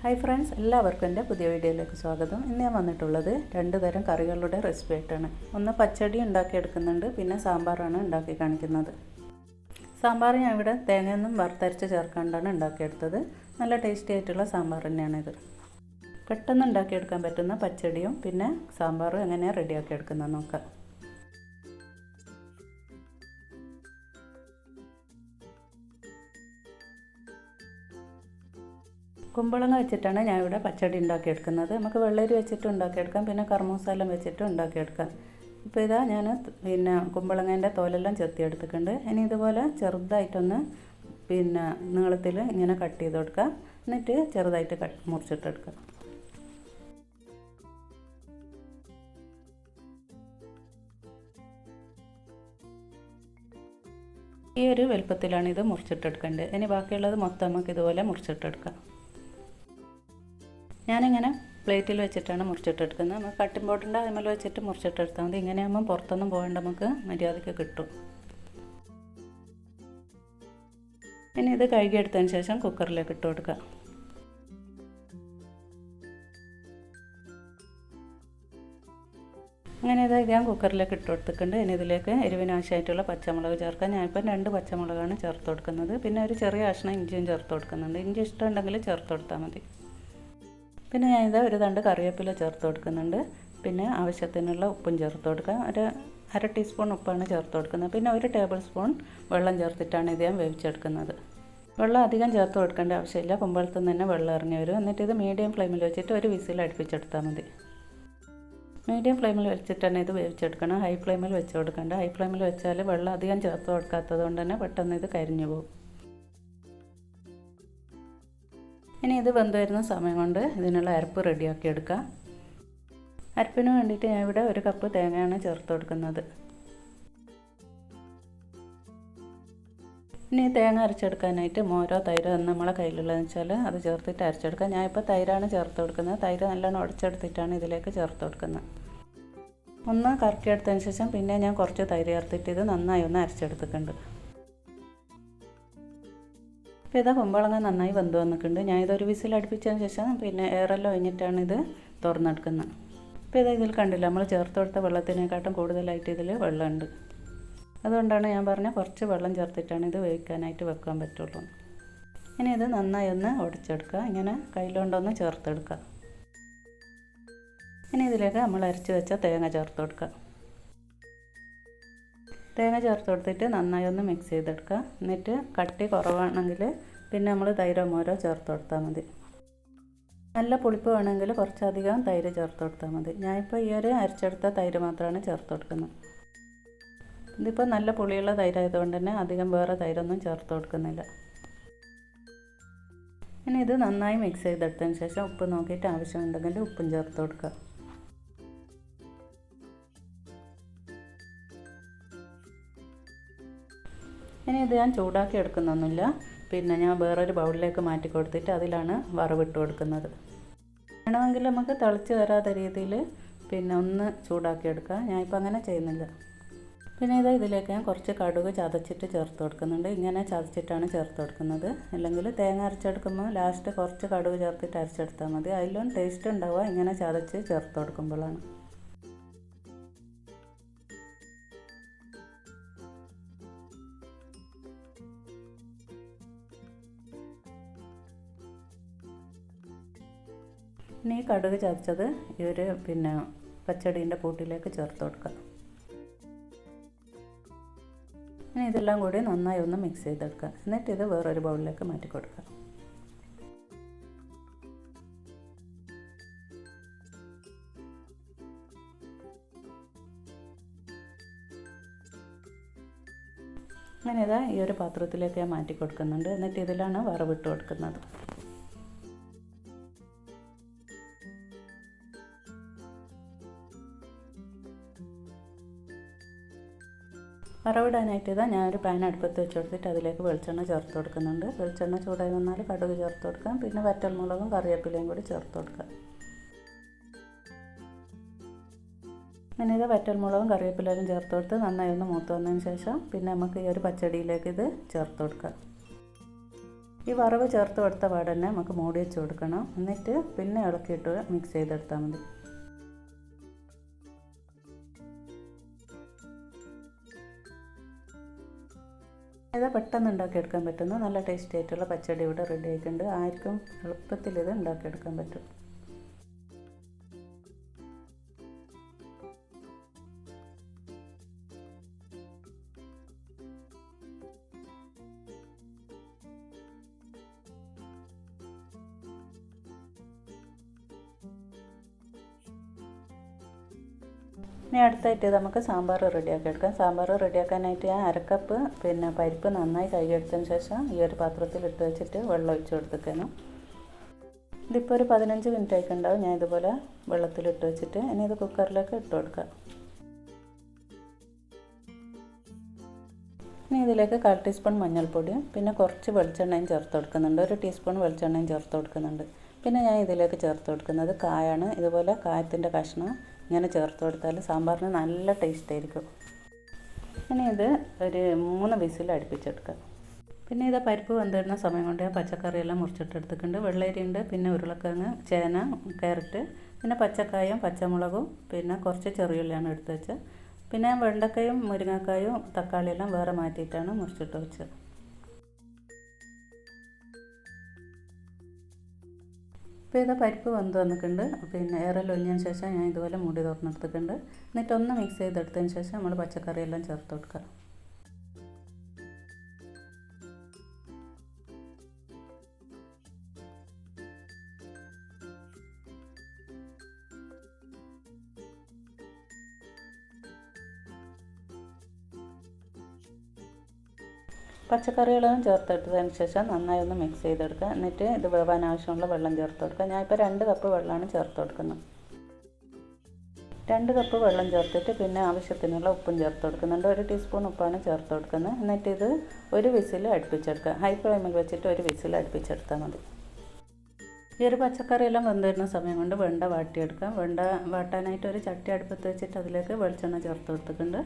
Hi friends എല്ലാവർക്കും എന്റെ പുതിയ വീഡിയോയിലേക്ക് സ്വാഗതം. ഇന്ന് ഞാൻ വന്നിട്ടുള്ളത് രണ്ട് തരം കറികളുടെ റെസിപ്പി ആയിട്ടാണ്. ഒന്ന് പച്ചടി ഉണ്ടാക്കിയെടുക്കുന്നുണ്ട് പിന്നെ സാമ്പാറാണ് ഉണ്ടാക്കി കാണിക്കുന്നത്. സാമ്പാർ ഞാൻ ഇവിടെ തേങ്ങയൊന്നും വറുത്തരച്ച് ചേർക്കാണ്ടാണ് ഉണ്ടാക്കിയെടുത്തത്. നല്ല ടേസ്റ്റി ആയിട്ടുള്ള സാമ്പാർ തന്നെയാണിത് പെട്ടെന്ന് ഉണ്ടാക്കിയെടുക്കാൻ പറ്റുന്ന പച്ചടിയും പിന്നെ സാമ്പാറും എങ്ങനെയാണ് റെഡിയാക്കി എടുക്കുന്നത് നോക്കാം. കുമ്പളങ്ങ വെച്ചിട്ടാണ് ഞാൻ ഇവിടെ പച്ചടി ഉണ്ടാക്കിയെടുക്കുന്നത്. നമുക്ക് വെള്ളരി വെച്ചിട്ട് ഉണ്ടാക്കിയെടുക്കാം. പിന്നെ കർമ്മസാലം വെച്ചിട്ട് ഉണ്ടാക്കിയെടുക്കാം. ഇപ്പോൾ ഇതാ ഞാൻ പിന്നെ കുമ്പളങ്ങേന്റെ തോലെല്ലാം ചെത്തിയെടുത്തിട്ടുണ്ട്. ഇനി ഇതുപോലെ ചെറുതായിട്ടൊന്ന് പിന്നെ നീളത്തിൽ ഇങ്ങനെ കട്ട് ചെയ്ത് കൊടുക്കുക. എന്നിട്ട് ചെറുതായിട്ട് കട്ട് മുറിച്ചിട്ടെടുക്കുക. ഈ ഒരു വലുപ്പത്തിലാണ് ഇത് മുറിച്ചിട്ടെടുക്കേണ്ടത്. ഇനി ബാക്കിയുള്ളത് മൊത്തം നമുക്ക് ഇതുപോലെ മുറിച്ചിട്ടെടുക്കാം. ഞാനിങ്ങനെ പ്ലേറ്റിൽ വെച്ചിട്ടാണ് മുറിച്ചിട്ടെടുക്കുന്നത്. നമുക്ക് കട്ടിംഗ് ബോർഡിന്റെ അതിമേൽ വെച്ചിട്ട് മുറിച്ചിട്ടെടുത്താൽ മതി. ഇങ്ങനെയാകുമ്പോൾ പുറത്തൊന്നും പോകേണ്ട. നമുക്ക് മര്യാദയ്ക്ക് കിട്ടും. ഇനി ഇത് കഴുകിയെടുത്തതിന് ശേഷം കുക്കറിലേക്ക് ഇട്ട് കൊടുക്കുക. അങ്ങനെ ഇതാ ഞാൻ കുക്കറിലേക്ക് ഇട്ട് കൊടുത്തിട്ടുണ്ട്. ഇനി ഇതിലേക്ക് എരിവിനാവശ്യമായിട്ടുള്ള പച്ചമുളക് ചേർക്കാം. ഞാനിപ്പം രണ്ട് പച്ചമുളകാണ് ചേർത്ത് കൊടുക്കുന്നത്. പിന്നെ ഒരു ചെറിയ കഷ്ണം ഇഞ്ചിയും ചേർത്ത് കൊടുക്കുന്നുണ്ട്. ഇഞ്ചി ഇഷ്ടമുണ്ടെങ്കിൽ ചേർത്ത് കൊടുത്താൽ മതി. പിന്നെ ഞാനിത് ഒരു തണ്ട് കറിവേപ്പില ചേർത്ത് കൊടുക്കുന്നുണ്ട്. പിന്നെ ആവശ്യത്തിനുള്ള ഉപ്പും ചേർത്ത് കൊടുക്കാം ഒരു അര ടീസ്പൂൺ ഉപ്പാണ് ചേർത്ത് കൊടുക്കുന്നത്. പിന്നെ ഒരു ടേബിൾ സ്പൂൺ വെള്ളം ചേർത്തിട്ടാണ് ഇത് ഞാൻ വേവിച്ചെടുക്കുന്നത്. വെള്ളം അധികം ചേർത്ത് കൊടുക്കേണ്ട ആവശ്യമില്ല. കുമ്പളത്തിൽ തന്നെ വെള്ളം ഇറങ്ങി വരും. എന്നിട്ട് ഇത് മീഡിയം ഫ്ലെയിമിൽ വെച്ചിട്ട് ഒരു വിസിൽ അടുപ്പിച്ചെടുത്താൽ മതി. മീഡിയം ഫ്ലെയിമിൽ വെച്ചിട്ട് ഇത് വേവിച്ചെടുക്കണം. ഹൈ ഫ്ലെയിമിൽ വെച്ച് കൊടുക്കേണ്ട. ഹൈ ഫ്ലെയിമിൽ വെച്ചാൽ വെള്ളം അധികം ചേർത്ത് കൊടുക്കാത്തത് കൊണ്ട് തന്നെ പെട്ടെന്ന് ഇത് കരിഞ്ഞു പോകും. ഇനി ഇത് വെന്ത് വരുന്ന സമയം കൊണ്ട് ഇതിനുള്ള അരപ്പ് റെഡിയാക്കി എടുക്കാം. അരപ്പിന് വേണ്ടിയിട്ട് ഞാൻ ഇവിടെ ഒരു കപ്പ് തേങ്ങയാണ് ചേർത്ത് കൊടുക്കുന്നത്. ഇനി തേങ്ങ അരച്ചെടുക്കാനായിട്ട് മോരോ തൈരോ എന്ന് നമ്മളെ കയ്യിലുള്ളതെന്ന് വെച്ചാൽ അത് ചേർത്തിട്ട് അരച്ചെടുക്കാം. ഞാനിപ്പോൾ തൈരാണ് ചേർത്ത് കൊടുക്കുന്നത്. തൈര് നല്ലോണം ഉടച്ചെടുത്തിട്ടാണ് ഇതിലേക്ക് ചേർത്ത് കൊടുക്കുന്നത്. ഒന്ന് കറക്കിയെടുത്തതിന് ശേഷം പിന്നെ ഞാൻ കുറച്ച് തൈര് ചേർത്തിട്ട് ഇത് നന്നായി ഒന്ന് അരച്ചെടുത്തിട്ടുണ്ട്. അപ്പോൾ ഇതാ കുമ്പളങ്ങ നന്നായി വെന്ത് വന്നിട്ടുണ്ട്. ഞാൻ ഇതൊരു വിസിൽ അടുപ്പിച്ചതിന് ശേഷം പിന്നെ ഏറെല്ലാം ഒഴിഞ്ഞിട്ടാണ് ഇത് തുറന്നെടുക്കുന്നത്. അപ്പോൾ ഇതാ ഇതിൽ കണ്ടില്ല നമ്മൾ ചേർത്ത് കൊടുത്ത വെള്ളത്തിനെക്കാട്ടും കൂടുതലായിട്ട് ഇതിൽ വെള്ളമുണ്ട്. അതുകൊണ്ടാണ് ഞാൻ പറഞ്ഞ കുറച്ച് വെള്ളം ചേർത്തിട്ടാണ് ഇത് വേവിക്കാനായിട്ട് വെക്കാൻ പറ്റുള്ളൂ. ഇനി ഇത് നന്നായി ഒന്ന് ഉടച്ചെടുക്കുക ഇങ്ങനെ കയ്യിലുണ്ടൊന്ന് ചേർത്തെടുക്കുക. ഇനി ഇതിലേക്ക് നമ്മൾ അരച്ച് വെച്ച തേങ്ങ ചേർത്ത് കൊടുക്കുക. തേങ്ങ ചേർത്ത് കൊടുത്തിട്ട് നന്നായി ഒന്ന് മിക്സ് ചെയ്തെടുക്കുക. എന്നിട്ട് കട്ടി കുറവാണെങ്കിൽ പിന്നെ നമ്മൾ തൈരോ മോരോ ചേർത്ത് കൊടുത്താൽ മതി. നല്ല പുളിപ്പ് വേണമെങ്കിൽ കുറച്ചധികം തൈര് ചേർത്ത് കൊടുത്താൽ മതി. ഞാനിപ്പോൾ ഈ ഒരു അരച്ചെടുത്ത തൈര് മാത്രമാണ് ചേർത്ത് കൊടുക്കുന്നത്. ഇതിപ്പോൾ നല്ല പുളിയുള്ള തൈരായതുകൊണ്ട് തന്നെ അധികം വേറെ തൈരൊന്നും ചേർത്ത് കൊടുക്കുന്നില്ല. ഇനി ഇത് നന്നായി മിക്സ് ചെയ്തെടുത്തതിന് ശേഷം ഉപ്പ് നോക്കിയിട്ട് ആവശ്യമുണ്ടെങ്കിൽ ഉപ്പും ചേർത്ത് കൊടുക്കുക. ഇനി ഇത് ഞാൻ ചൂടാക്കി എടുക്കുന്നൊന്നുമില്ല. പിന്നെ ഞാൻ വേറൊരു ബൗളിലേക്ക് മാറ്റി കൊടുത്തിട്ട് അതിലാണ് വറവിട്ട് കൊടുക്കുന്നത്. വേണമെങ്കിൽ നമുക്ക് തിളച്ച് വരാത്ത രീതിയിൽ പിന്നെ ഒന്ന് ചൂടാക്കി എടുക്കാം ഞാനിപ്പോൾ അങ്ങനെ ചെയ്യുന്നില്ല. പിന്നെ ഇത് ഇതിലേക്ക് ഞാൻ കുറച്ച് കടുക് ചതച്ചിട്ട് ചേർത്ത് കൊടുക്കുന്നുണ്ട്. ഇങ്ങനെ ചതച്ചിട്ടാണ് ചേർത്ത് കൊടുക്കുന്നത്. അല്ലെങ്കിൽ തേങ്ങ അരച്ചെടുക്കുമ്പോൾ ലാസ്റ്റ് കുറച്ച് കടുക് ചേർത്തിട്ട് അരച്ചെടുത്താൽ മതി. അതിലും ടേസ്റ്റ് ഉണ്ടാവുക. ഇങ്ങനെ ചതച്ച് ചേർത്ത് കൊടുക്കുമ്പോഴാണ്. ഇനി ഈ കടുക് ചതച്ചത് ഈ ഒരു പിന്നെ പച്ചടീന്റെ കൂട്ടിലേക്ക് ചേർത്ത് കൊടുക്കുക ഇനി ഇതെല്ലാം കൂടി നന്നായി ഒന്ന് മിക്സ് ചെയ്തെടുക്കുക. എന്നിട്ട് ഇത് വേറൊരു ബൗളിലേക്ക് മാറ്റി കൊടുക്കുക. അങ്ങനെ ഇതാ ഈ ഒരു പാത്രത്തിലേക്ക് ഞാൻ മാറ്റി കൊടുക്കുന്നുണ്ട്. എന്നിട്ട് ഇതിലാണ് വറവിട്ട് കൊടുക്കുന്നത്. വറവിടാനായിട്ട് ഇതാ ഞാനൊരു പാൻ അടുപ്പത്ത് വെച്ച് കൊടുത്തിട്ട് അതിലേക്ക് വെളിച്ചെണ്ണ ചേർത്ത് കൊടുക്കുന്നുണ്ട്. വെളിച്ചെണ്ണ ചൂടായി വന്നാൽ കടുക് ചേർത്ത് കൊടുക്കാം. പിന്നെ വറ്റൽമുളകും കറിവേപ്പിലയും കൂടി ചേർത്ത് കൊടുക്കാം. അങ്ങനെ ഇത് വറ്റൽമുളകും കറിവേപ്പിലയും ചേർത്ത് കൊടുത്ത് നന്നായി ഒന്ന് മൂത്ത് വന്നതിന് ശേഷം പിന്നെ നമുക്ക് ഈ ഒരു പച്ചടിയിലേക്ക് ഇത് ചേർത്ത് കൊടുക്കാം. ഈ വറവ് ചേർത്ത് കൊടുത്ത പാടന്നെ നമുക്ക് മൂടി വെച്ച് കൊടുക്കണം. എന്നിട്ട് പിന്നെ ഇളക്കിയിട്ട് മിക്സ് ചെയ്തെടുത്താൽ മതി. ഇത് പെട്ടെന്ന് ഉണ്ടാക്കിയെടുക്കാൻ പറ്റുന്ന. നല്ല ടേസ്റ്റി ആയിട്ടുള്ള പച്ചടി ഇവിടെ റെഡി ആയിട്ടുണ്ട്. ആർക്കും എളുപ്പത്തിൽ ഇത് ഉണ്ടാക്കിയെടുക്കാൻ പറ്റും. ഇനി അടുത്തായിട്ട് നമുക്ക് സാമ്പാർ റെഡിയാക്കി എടുക്കാം. സാമ്പാർ റെഡിയാക്കാനായിട്ട് ഞാൻ അരക്കപ്പ് പിന്നെ പരിപ്പ് നന്നായി കഴുകിയെടുത്തതിന് ശേഷം ഈ ഒരു പാത്രത്തിൽ ഇട്ട് വെച്ചിട്ട് വെള്ളം ഒഴിച്ച് കൊടുത്തേക്കണം. ഇതിപ്പോൾ ഒരു പതിനഞ്ച് മിനിറ്റ് ആയിട്ടുണ്ടാവും ഞാൻ ഇതുപോലെ വെള്ളത്തിൽ ഇട്ട് വെച്ചിട്ട് ഇനി ഇത് കുക്കറിലേക്ക് ഇട്ട് കൊടുക്കാം. ഇനി ഇതിലേക്ക് കാൽ ടീസ്പൂൺ മഞ്ഞൾപ്പൊടിയും പിന്നെ കുറച്ച് വെളിച്ചെണ്ണയും ചേർത്ത് കൊടുക്കുന്നുണ്ട്. ഒരു ടീസ്പൂൺ വെളിച്ചെണ്ണയും ചേർത്ത് കൊടുക്കുന്നുണ്ട്. പിന്നെ ഞാൻ ഇതിലേക്ക് ചേർത്ത് കൊടുക്കുന്നത് കായാണ്. ഇതുപോലെ കായത്തിന്റെ കഷ്ണം ഇങ്ങനെ ചേർത്ത് കൊടുത്താൽ സാമ്പാറിന് നല്ല ടേസ്റ്റ് ആയിരിക്കും. ഇനി ഇത് ഒരു മൂന്ന് വിസിൽ അടുപ്പിച്ചെടുക്കുക. പിന്നെ ഇത് പരിപ്പ് വന്നിടുന്ന സമയം കൊണ്ട് പച്ചക്കറിയെല്ലാം മുറിച്ചിട്ടെടുത്തിട്ടുണ്ട് വെള്ളരി ഉണ്ട് പിന്നെ ഉരുളക്കിഴങ്ങ് ചേന കാരറ്റ് പിന്നെ പച്ചക്കായും പച്ചമുളകും പിന്നെ കുറച്ച് ചെറിയുള്ളിയാണ് എടുത്ത് വെച്ചത്. പിന്നെ വെണ്ടക്കയും മുരിങ്ങക്കായും തക്കാളിയെല്ലാം വേറെ മാറ്റിയിട്ടാണ് മുറിച്ചിട്ട് വെച്ചത്. ഇപ്പോൾ ഇത് പരിപ്പ് വന്ന് വന്നിട്ടുണ്ട്. പിന്നെ ഏറെ ലൊഞ്ഞതിന് ശേഷം ഞാൻ ഇതുപോലെ മൂടി തുറന്നെടുത്തിട്ടുണ്ട് എന്നിട്ടൊന്ന് മിക്സ് ചെയ്തെടുത്തതിന് ശേഷം നമ്മൾ പച്ചക്കറിയെല്ലാം ചേർത്ത് കൊടുക്കുക. പച്ചക്കറികളെല്ലാം ചേർത്തെടുത്തതിന് ശേഷം നന്നായി ഒന്ന് മിക്സ് ചെയ്തെടുക്കുക. എന്നിട്ട് ഇത് വേവാൻ ആവശ്യമുള്ള വെള്ളം ചേർത്ത് കൊടുക്കുക. ഞാനിപ്പോൾ രണ്ട് കപ്പ് വെള്ളമാണ് ചേർത്ത് കൊടുക്കുന്നത്. രണ്ട് കപ്പ് വെള്ളം ചേർത്തിട്ട് പിന്നെ ആവശ്യത്തിനുള്ള ഉപ്പും ചേർത്ത് കൊടുക്കുന്നുണ്ട്. ഒരു ടീസ്പൂൺ ഉപ്പാണ് ചേർത്ത് കൊടുക്കുന്നത്. എന്നിട്ട് ഇത് ഒരു വിസിൽ അടുപ്പിച്ചെടുക്കുക. ഹൈ ഫ്ലെയിമിൽ വെച്ചിട്ട് ഒരു വിസിൽ അടുപ്പിച്ചെടുത്താൽ മതി. ഈ ഒരു പച്ചക്കറിയെല്ലാം വെന്ത് വരുന്ന സമയം കൊണ്ട് വെണ്ട വാട്ടിയെടുക്കാം വെണ്ട വാട്ടാനായിട്ട് ഒരു ചട്ടി അടുപ്പത്ത് വെച്ചിട്ട് അതിലേക്ക് വെളിച്ചെണ്ണ ചേർത്ത് കൊടുത്തിട്ടുണ്ട്.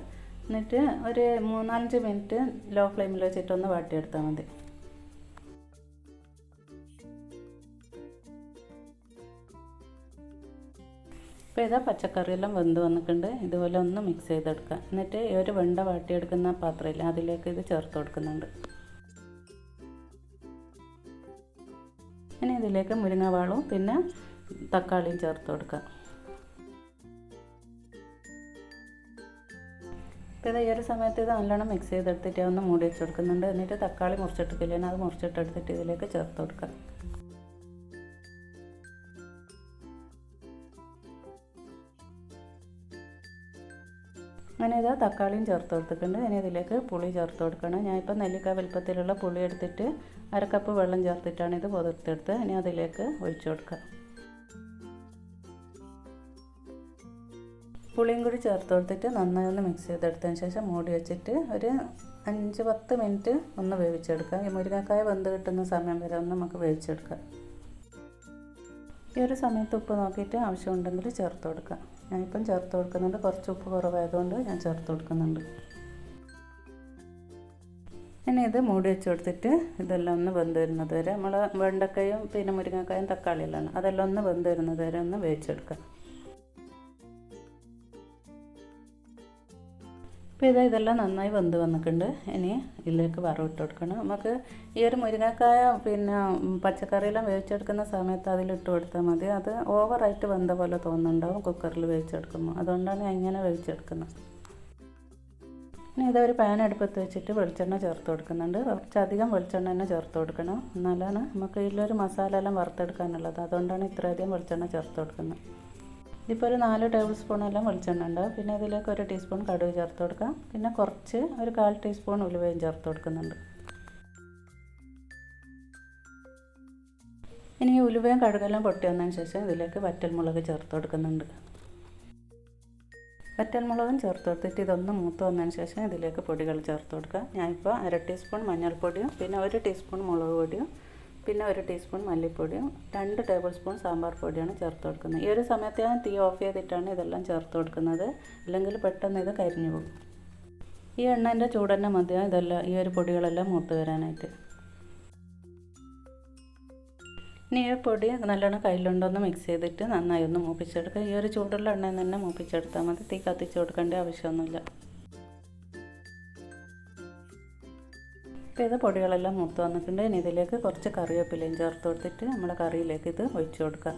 എന്നിട്ട് ഒരു മൂന്നാലഞ്ച് മിനിറ്റ് ലോ ഫ്ലെയിമിൽ വെച്ചിട്ടൊന്ന് വാട്ടിയെടുത്താൽ മതി. ഇപ്പോൾ ഇതാ പച്ചക്കറിയെല്ലാം വെന്ത് വന്നിട്ടുണ്ട്. ഇതുപോലെ ഒന്ന് മിക്സ് ചെയ്തെടുക്കുക എന്നിട്ട് ഈ ഒരു വെണ്ട വാട്ടിയെടുക്കുന്ന പാത്രമില്ല അതിലേക്ക് ഇത് ചേർത്ത് കൊടുക്കുന്നുണ്ട്. ഇനി ഇതിലേക്ക് മുരിങ്ങാവാളും പിന്നെ തക്കാളിയും ചേർത്ത് കൊടുക്കുക ഇപ്പോൾ ഈ ഒരു സമയത്ത് ഇത് നല്ലോണം മിക്സ് ചെയ്തെടുത്തിട്ട് ഒന്ന് മൂടി വെച്ച് കൊടുക്കുന്നുണ്ട്. എന്നിട്ട് തക്കാളി മുറിച്ചിട്ടിട്ടില്ലേ? അത് മുറിച്ചിട്ടെടുത്തിട്ട് ഇതിലേക്ക് ചേർത്ത് കൊടുക്കുക. അങ്ങനെ ഇതാ തക്കാളിയും ചേർത്ത് കൊടുത്തിട്ടുണ്ട്. ഇനി ഇതിലേക്ക് പുളി ചേർത്ത് കൊടുക്കണം. ഞാനിപ്പോൾ നെല്ലിക്ക വലുപ്പത്തിലുള്ള പുളി എടുത്തിട്ട് അരക്കപ്പ് വെള്ളം ചേർത്തിട്ടാണ് ഇത് പുതിർത്തെടുത്ത് ഇനി അതിലേക്ക് ഒഴിച്ചു കൊടുക്കുക. പുളിയും കൂടി ചേർത്ത് കൊടുത്തിട്ട് നന്നായി ഒന്ന് മിക്സ് ചെയ്തെടുത്തതിന് ശേഷം മൂടി വെച്ചിട്ട് ഒരു അഞ്ച് പത്ത് മിനിറ്റ് ഒന്ന് വേവിച്ചെടുക്കാം ഈ മുരിങ്ങക്കായ വെന്ത് കിട്ടുന്ന സമയം വരെ ഒന്ന് നമുക്ക് വേവിച്ചെടുക്കാം. ഈ ഒരു സമയത്ത് ഉപ്പ് നോക്കിയിട്ട് ആവശ്യമുണ്ടെങ്കിൽ ചേർത്ത് കൊടുക്കാം. ഞാനിപ്പം ചേർത്ത് കൊടുക്കുന്നുണ്ട്. കുറച്ച് ഉപ്പ് കുറവായതുകൊണ്ട് ഞാൻ ചേർത്ത് കൊടുക്കുന്നുണ്ട്. ഇനി ഇത് മൂടി വെച്ച് കൊടുത്തിട്ട് ഇതെല്ലാം ഒന്ന് വെന്ത് വരുന്നത് വരെ നമ്മൾ വെണ്ടക്കയും പിന്നെ മുരിങ്ങക്കായും തക്കാളിയെല്ലാം അതെല്ലാം ഒന്ന് വെന്ത് വരുന്നത് വരെ ഒന്ന് വേവിച്ചെടുക്കുക അപ്പോൾ ഇതാ ഇതെല്ലാം നന്നായി വെന്ത് വന്നിട്ടുണ്ട്. ഇനി ഇതിലേക്ക് വറവിട്ട് കൊടുക്കണം. നമുക്ക് ഈ ഒരു മുരിങ്ങക്കായ പിന്നെ പച്ചക്കറിയെല്ലാം വേവിച്ചെടുക്കുന്ന സമയത്ത് അതിലിട്ട് കൊടുത്താൽ മതി. അത് ഓവറായിട്ട് വെന്ത പോലെ തോന്നുന്നുണ്ടാവും കുക്കറിൽ വേവിച്ചെടുക്കുമ്പോൾ. അതുകൊണ്ടാണ് ഞാൻ ഇങ്ങനെ വേവിച്ചെടുക്കുന്നത്. ഇനി ഇതൊരു പാൻ അടുപ്പത്ത് വെച്ചിട്ട് വെളിച്ചെണ്ണ ചേർത്ത് കൊടുക്കുന്നുണ്ട്. കുറച്ചധികം വെളിച്ചെണ്ണ തന്നെ ചേർത്ത് കൊടുക്കണം. എന്നാലാണ് നമുക്ക് ഇതിലൊരു മസാല എല്ലാം വറുത്തെടുക്കാനുള്ളത്. അതുകൊണ്ടാണ് ഇത്രയധികം വെളിച്ചെണ്ണ ചേർത്ത് കൊടുക്കുന്നത്. ഇപ്പോൾ ഒരു നാല് ടേബിൾ സ്പൂണെല്ലാം വെളിച്ചെണ്ണ ഉണ്ട് പിന്നെ ഇതിലേക്ക് ഒരു ടീസ്പൂൺ കടുക് ചേർത്ത് കൊടുക്കാം. പിന്നെ കുറച്ച് ഒരു കാൽ ടീസ്പൂൺ ഉലുവയും ചേർത്ത് കൊടുക്കുന്നുണ്ട്. ഇനി ഉലുവയും കടുകെല്ലാം പൊട്ടി വന്നതിന് ശേഷം ഇതിലേക്ക് വറ്റൽമുളക് ചേർത്ത് കൊടുക്കുന്നുണ്ട്. വറ്റൽമുളകും ചേർത്ത് കൊടുത്തിട്ട് ഇതൊന്ന് മൂത്ത് വന്നതിന് ശേഷം ഇതിലേക്ക് പൊടികൾ ചേർത്ത് കൊടുക്കുക ഞാനിപ്പോൾ അര ടീസ്പൂൺ മഞ്ഞൾപ്പൊടിയും പിന്നെ ഒരു ടീസ്പൂൺ മുളക് പൊടിയും പിന്നെ ഒരു ടീസ്പൂൺ മല്ലിപ്പൊടിയും രണ്ട് ടേബിൾ സ്പൂൺ സാമ്പാർ പൊടിയാണ് ചേർത്ത് കൊടുക്കുന്നത്. ഈ ഒരു സമയത്ത് ഞാൻ തീ ഓഫ് ചെയ്തിട്ടാണ് ഇതെല്ലാം ചേർത്ത് കൊടുക്കുന്നത്. അല്ലെങ്കിൽ പെട്ടെന്ന് ഇത് കരിഞ്ഞു പോകും. ഈ എണ്ണേന്റെ ചൂട് മതിയാണ് ഇതെല്ലാം ഈ ഒരു പൊടികളെല്ലാം മൂത്ത് വരാനായിട്ട്. ഇനി ഈ പൊടി നല്ലോണം കയ്യിലുണ്ടൊന്ന് മിക്സ് ചെയ്തിട്ട് നന്നായി ഒന്ന് മൂപ്പിച്ചെടുക്കുക. ഈ ഒരു ചൂടുള്ള എണ്ണയിൽ തന്നെ മൂപ്പിച്ചെടുത്താൽ മതി. തീ കത്തിച്ച് കൊടുക്കേണ്ട ആവശ്യമൊന്നുമില്ല. ഇപ്പോൾ ഇത് പൊടികളെല്ലാം മൂത്ത് വന്നിട്ടുണ്ട് ഇനി ഇതിലേക്ക് കുറച്ച് കറിവേപ്പിലയും ചേർത്ത് കൊടുത്തിട്ട് നമ്മുടെ കറിയിലേക്ക് ഇത് ഒഴിച്ചു കൊടുക്കുക.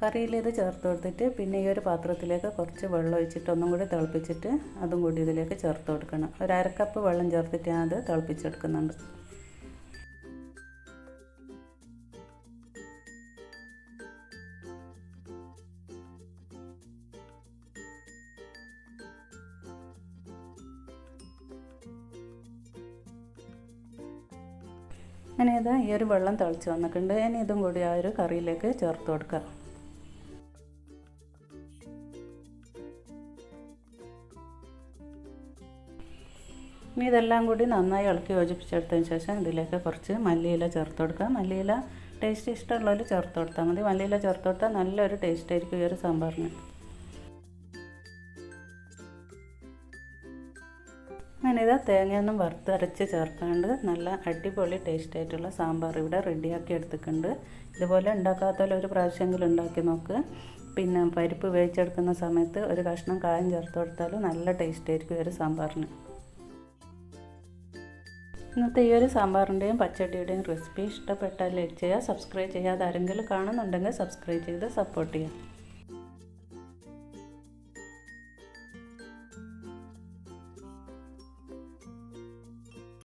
കറിയിൽ ഇത് ചേർത്ത് കൊടുത്തിട്ട് പിന്നെ ഈ ഒരു പാത്രത്തിലേക്ക് കുറച്ച് വെള്ളം ഒഴിച്ചിട്ട് ഒന്നും കൂടി തിളപ്പിച്ചിട്ട് അതും കൂടി ഇതിലേക്ക് ചേർത്ത് കൊടുക്കണം. ഒരു അരക്കപ്പ് വെള്ളം ചേർത്തിട്ട് ഞാൻ അത് തിളപ്പിച്ചെടുക്കുന്നുണ്ട് അങ്ങനെ ഇത് ഈ ഒരു വെള്ളം തിളച്ച് വന്നിട്ടുണ്ട്. ഇനി ഇതും കൂടി ആ ഒരു കറിയിലേക്ക് ചേർത്ത് കൊടുക്കുക. ഇനി ഇതെല്ലാം കൂടി നന്നായി ഇളക്കി യോജിപ്പിച്ചെടുത്തതിന് ശേഷം ഇതിലേക്ക് കുറച്ച് മല്ലിയില ചേർത്ത് കൊടുക്കുക. മല്ലിയില ടേസ്റ്റ് ഇഷ്ടമുള്ളവർ ചേർത്ത് കൊടുത്താൽ മതി. മല്ലിയില ചേർത്ത് കൊടുത്താൽ നല്ലൊരു ടേസ്റ്റ് ആയിരിക്കും ഈ ഒരു സാമ്പാറിന്. ഇത് തേങ്ങയൊന്നും വറുത്തരച്ച് ചേർക്കാണ്ട് നല്ല അടിപൊളി ടേസ്റ്റ് ആയിട്ടുള്ള സാമ്പാർ ഇവിടെ റെഡിയാക്കി എടുത്തിട്ടുണ്ട്. ഇതുപോലെ ഉണ്ടാക്കാത്തല്ലോ ഒരു പ്രാവശ്യമെങ്കിലും ഉണ്ടാക്കി നോക്ക്. പിന്നെ പരിപ്പ് വേവിച്ചെടുക്കുന്ന സമയത്ത് ഒരു കഷ്ണം കായം ചേർത്ത് കൊടുത്താൽ നല്ല ടേസ്റ്റ് ആയിരിക്കും ഒരു സാമ്പാറിന്. ഇന്നത്തെ ഈ ഒരു സാമ്പാറിന്റെയും പച്ചടിയുടെയും റെസിപ്പി ഇഷ്ടപ്പെട്ടാൽ ലൈക്ക് ചെയ്യുക സബ്സ്ക്രൈബ് ചെയ്യാതെ ആരെങ്കിലും കാണുന്നുണ്ടെങ്കിൽ സബ്സ്ക്രൈബ് ചെയ്ത് സപ്പോർട്ട് ചെയ്യുക.